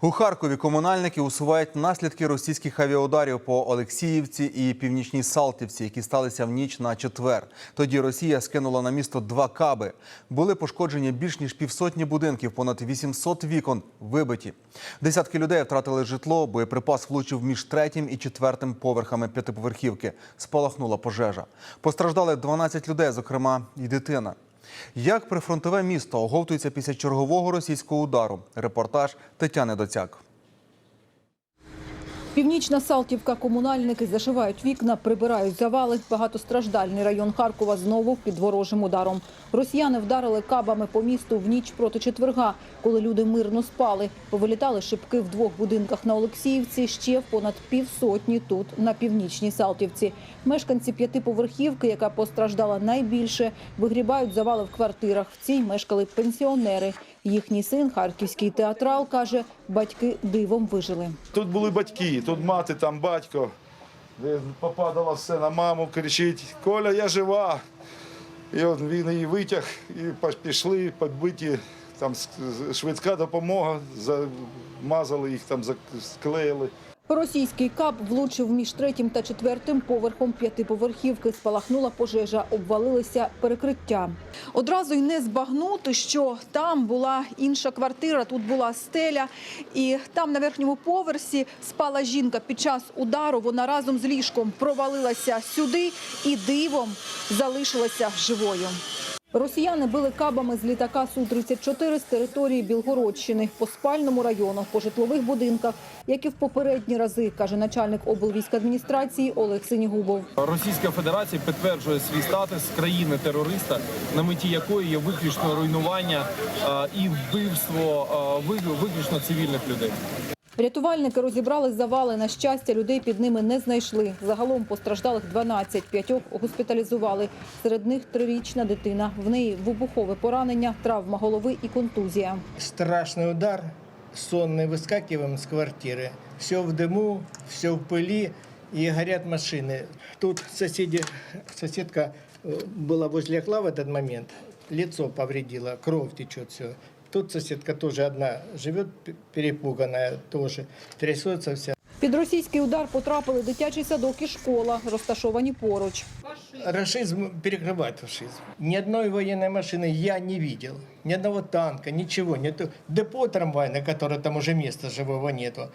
У Харкові комунальники усувають наслідки російських авіаударів по Олексіївці і Північній Салтівці, які сталися в ніч на четвер. Тоді Росія скинула на місто два каби. Були пошкоджені більш ніж півсотні будинків, понад 800 вікон вибиті. Десятки людей втратили житло. Боєприпас влучив між третім і четвертим поверхами п'ятиповерхівки. Спалахнула пожежа. Постраждали 12 людей, зокрема і дитина. Як прифронтове місто оговтується після чергового російського удару? Репортаж Тетяни Доцяк. Північна Салтівка. Комунальники зашивають вікна, прибирають завали. Багатостраждальний район Харкова знову під ворожим ударом. Росіяни вдарили кабами по місту в ніч проти четверга, коли люди мирно спали. Повилітали шибки в двох будинках на Олексіївці, ще в понад півсотні тут, на північній Салтівці. Мешканці п'ятиповерхівки, яка постраждала найбільше, вигрібають завали в квартирах. В цій мешкали пенсіонери. Їхній син, харківський театрал, каже, батьки дивом вижили. Тут були батьки, тут мати, там батько. Попадало все на маму, кричить, Коля, я жива. І от він її витяг, і пішли підбиті, там швидка допомога, замазали їх, там зак- склеїли. Російський кап влучив між третім та четвертим поверхом п'ятиповерхівки. Спалахнула пожежа, обвалилися перекриття. Одразу й не збагнути, що там була інша квартира, тут була стеля, і там на верхньому поверсі спала жінка. Під час удару вона разом з ліжком провалилася сюди і дивом залишилася живою. Росіяни били кабами з літака Су-34 з території Білгородщини по спальному району, по житлових будинках, як і в попередні рази, каже начальник облвійськадміністрації Олег Синігубов. Російська Федерація підтверджує свій статус країни-терориста, на меті якої є виключно руйнування і вбивство ви- виключно цивільних людей. Рятувальники розібрали завали. На щастя, людей під ними не знайшли. Загалом постраждалих 12, п'ятьох госпіталізували. Серед них трирічна дитина. В неї вибухове поранення, травма голови і контузія. страшный удар, сонный, выскакиваем с квартиры. Все в дыму, все в пыли и горят машины. Тут соседи, соседка э, была возле окла в этот момент, лицо повредила, кровь течет все. Тут соседка тоже одна живет, п- перепуганная тоже, трясется вся. Під російський удар потрапили дитячий садок і школа, розташовані поруч. Рашизм перекрывает фашизм. Ни одной военной машины я не видел. Ни одного танка, ничего. Нету депо трамвайное, которое там уже места живого нету.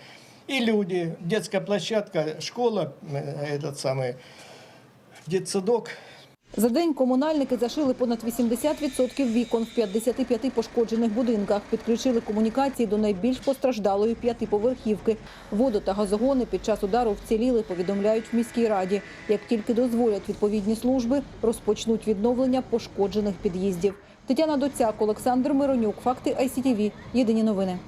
И люди, детская площадка, школа, э, этот самый детсадок. За день комунальники зашили понад 80% вікон в 55 пошкоджених будинках. Підключили комунікації до найбільш постраждалої п'ятиповерхівки. Воду та газогони під час удару вціліли, повідомляють в міській раді. Як тільки дозволять відповідні служби, розпочнуть відновлення пошкоджених під'їздів. Тетяна Доцяк, Олександр Миронюк. Факти ICTV. Єдині новини.